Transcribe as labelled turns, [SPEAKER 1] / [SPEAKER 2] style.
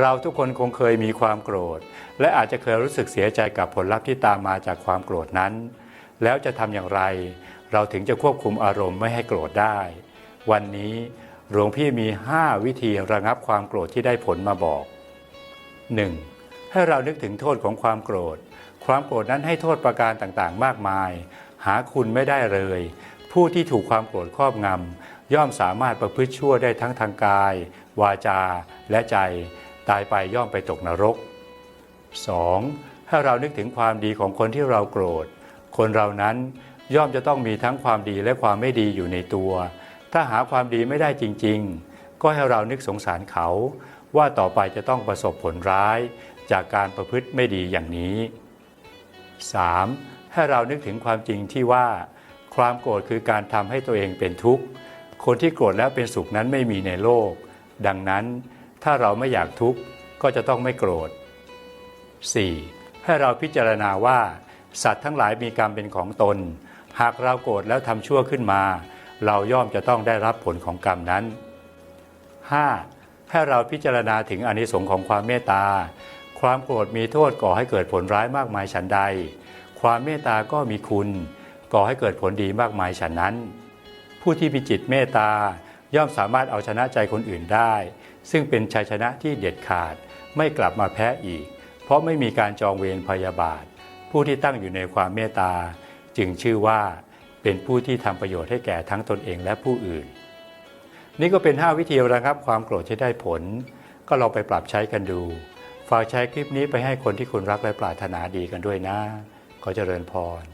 [SPEAKER 1] เราทุกคนคงเคยมีความโกรธ และอาจจะเคยรู้สึกเสียใจกับผลลัพธ์ที่ตามมาจากความโกรธนั้น แล้วจะทำอย่างไร เราถึงจะควบคุมอารมณ์ไม่ให้โกรธได้ วันนี้หลวงพี่มี 5 วิธีระงับความโกรธที่ได้ผลมาบอก 1. ให้เรานึกถึงโทษของความโกรธ ความโกรธนั้นให้โทษประการต่างๆ มากมาย หาคุณไม่ได้เลย ผู้ที่ถูกความโกรธครอบงำย่อมสามารถประพฤติชั่วได้ทั้งทางกาย วาจา และใจ ตายไปย่อมไปตกนรก 2. ให้เรานึกถึงความดีของคนที่เราโกรธ คนเรานั้นย่อมจะต้องมีทั้งความดีและความไม่ดีอยู่ในตัว ถ้าหาความดีไม่ได้จริง ๆ ก็ให้เรานึกสงสารเขา ว่าต่อไปจะต้องประสบผลร้าย จากการประพฤติไม่ดีอย่างนี้ 3. ให้เรานึกถึงความจริงที่ว่า ความโกรธคือการทำให้ตัวเองเป็นทุกข์ คนที่โกรธแล้วเป็นสุขนั้นไม่มีในโลก ดังนั้น ถ้าเราไม่อยากทุกข์ก็จะต้องไม่โกรธ 4. ให้เราพิจารณาว่า สัตว์ทั้งหลายมีกรรมเป็นของตน หากเราโกรธแล้วทำชั่วขึ้นมา เราย่อมจะต้องได้รับผลของกรรมนั้น 5. ให้เราพิจารณาถึงอนิสงส์ของความเมตตา ความโกรธมีโทษก่อให้เกิดผลร้ายมากมายฉันใด ความเมตตาก็มีคุณ ก่อให้เกิดผลดีมากมายฉันนั้น ผู้ที่มีจิตเมตตา ย่อมสามารถเอาชนะใจคนอื่นได้ ซึ่งเป็นชัยชนะที่เด็ดขาดไม่กลับมาแพ้อีก เพราะไม่มีการจองเวรพยาบาท ผู้ที่ตั้งอยู่ในความเมตตา จึงชื่อว่าเป็นผู้ที่ทำประโยชน์ให้แก่ทั้งตนเองและผู้อื่น นี่ก็เป็น 5 วิธีระงับความโกรธที่ได้ผล ก็ลองไปปรับใช้กันดู ฝากแชร์คลิปนี้ไปให้คนที่คุณรักและปรารถนาดีกันด้วยนะ ขอเจริญพร